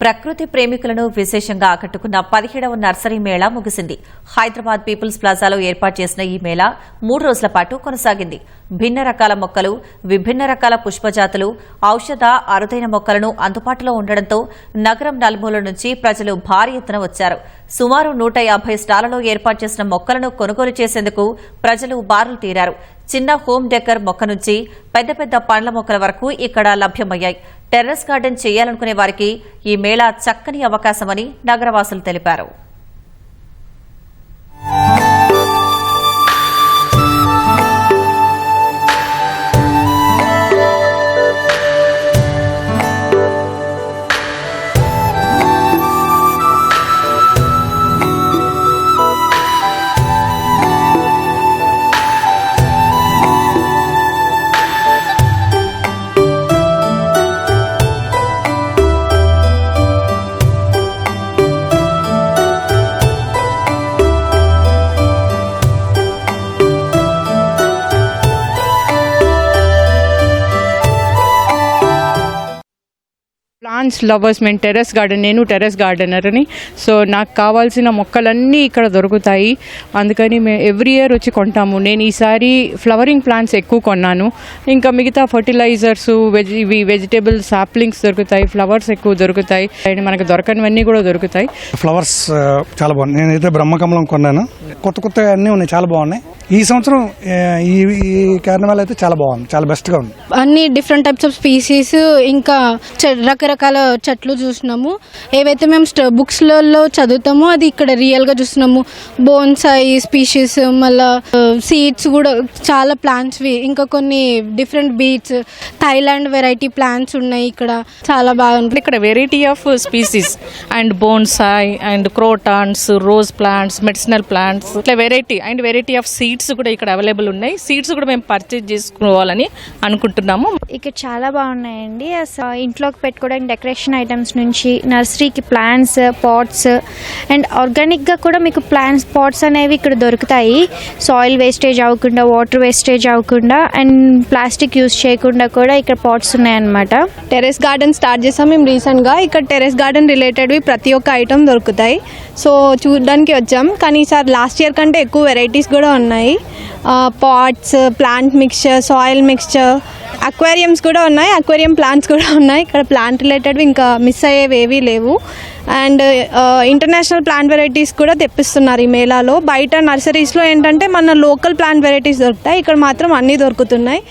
ప్రకృతి ప్రేమికులను విశేషంగా ఆకట్టుకున్న పదిహేడవ నర్సరీ మేళా ముగిసింది. హైదరాబాద్ పీపుల్స్ ప్లాజాలో ఏర్పాటు చేసిన ఈ మేళా మూడు రోజుల పాటు కొనసాగింది. భిన్న రకాల మొక్కలు విభిన్న రకాల పుష్పజాతులు ఔషధ అరుదైన మొక్కలను అందుబాటులో ఉండడంతో నగరం నలుమూల నుంచి ప్రజలు భారీ ఎత్తున వచ్చారు. సుమారు నూట యాభై స్టాలలో ఏర్పాటు చేసిన మొక్కలను కొనుగోలు చేసేందుకు ప్రజలు బారులు తీరారు. చిన్న హోమ్ డెకర్ మొక్క నుంచి పెద్ద పెద్ద పండ్ల మొక్కల వరకు ఇక్కడ లభ్యమయ్యాయి. టెర్రస్ గార్డెన్ చేయాలనుకునే వారికి ఈ మేళా చక్కని అవకాశమని నగరవాసులు తెలిపారు. ప్లాంట్స్ లవర్స్ మేము టెర్రస్ గార్డెన్ నేను టెర్రస్ గార్డెనర్ని సో నాకు కావాల్సిన మొక్కలన్నీ ఇక్కడ దొరుకుతాయి. అందుకని మేము ఎవ్రీ ఇయర్ వచ్చి కొంటాము. నేను ఈసారి ఫ్లవరింగ్ ప్లాంట్స్ ఎక్కువ కొన్నాను. ఇంకా మిగతా ఫర్టిలైజర్స్ వెజ్ ఇవి వెజిటేబుల్ సాప్లింగ్స్ దొరుకుతాయి. ఫ్లవర్స్ ఎక్కువ దొరుకుతాయి. అండ్ మనకు దొరకనివన్నీ కూడా దొరుకుతాయి. ఫ్లవర్స్ uh, చాలా బాగున్నాయి. నేనైతే బ్రహ్మకమలం కొన్నాను. కొత్త కొత్త అన్నీ ఉన్నాయి. చాలా బాగున్నాయి. ఈ సంవత్సరం ఈ ఈ కార్నివాల్ అయితే చాలా బాగుంది చాలా బెస్ట్గా ఉంది. అన్ని డిఫరెంట్ టైప్స్ ఆఫ్ స్పీసీస్ ఇంకా చె- రకరకాల చెట్లు చూసినాము. ఏవైతే మేము స్ట- బుక్స్లలో చదువుతామో అది ఇక్కడ రియల్గా చూస్తున్నాము బోన్సాయి స్పీషీస్ మళ్ళా సీడ్స్ కూడా చాలా ప్లాంట్స్వి ఇంకా కొన్ని డిఫరెంట్ బీట్స్ థైలాండ్ వెరైటీ ప్లాంట్స్ ఉన్నాయి ఇక్కడ. చాలా బాగుంటుంది ఇక్కడ variety of species and bonsai and crotons rose plants medicinal plants ఇట్లా variety and variety of seeds కూడా ఇక్కడ అవైలబుల్ ఉన్నాయి. సీడ్స్ కూడా మేము పర్చేజ్ చేసుకోవాలని అనుకుంటున్నాము. ఇక్కడ చాలా బాగున్నాయండి. ఇంట్లోకి పెట్టుకోవడానికి డెకరేషన్ ఐటమ్స్ నుంచి నర్సరీకి ప్లాంట్స్ పాట్స్ అండ్ ఆర్గానిక్గా కూడా మీకు ప్లాంట్స్ పాట్స్ అనేవి ఇక్కడ దొరుకుతాయి. సాయిల్ వేస్టేజ్ అవ్వకుండా వాటర్ వేస్టేజ్ అవ్వకుండా అండ్ ప్లాస్టిక్ యూస్ చేయకుండా కూడా ఇక్కడ పాట్స్ ఉన్నాయన్నమాట. టెరెస్ గార్డెన్ స్టార్ట్ చేసాం. మేము రీసెంట్గా ఇక్కడ టెరెస్ గార్డెన్ రిలేటెడ్వి ప్రతి ఒక్క ఐటమ్ దొరుకుతాయి. సో చూడడానికి వచ్చాం. కానీ ఈసారి లాస్ట్ ఇయర్ కంటే ఎక్కువ వెరైటీస్ కూడా ఉన్నాయి. Pots plant mixture soil mixture aquariums కూడా ఉన్నాయి. అక్వేరియం ప్లాంట్స్ కూడా ఉన్నాయి. ఇక్కడ ప్లాంట్ రిలేటెడ్వి ఇంకా మిస్ అయ్యేవి ఏవీ లేవు. అండ్ ఇంటర్నేషనల్ ప్లాంట్ వెరైటీస్ కూడా తెప్పిస్తున్నారు ఈ మేళాలో. బయట నర్సరీస్లో ఏంటంటే మన లోకల్ ప్లాంట్ వెరైటీస్ దొరుకుతాయి. ఇక్కడ మాత్రం అన్నీ దొరుకుతున్నాయి.